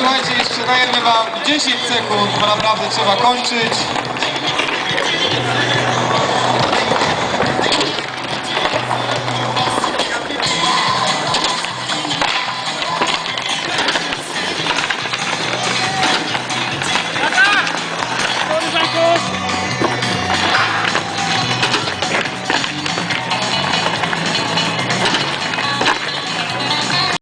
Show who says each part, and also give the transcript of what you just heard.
Speaker 1: Słuchajcie, jeszcze dajemy wam 10 sekund, bo naprawdę trzeba kończyć.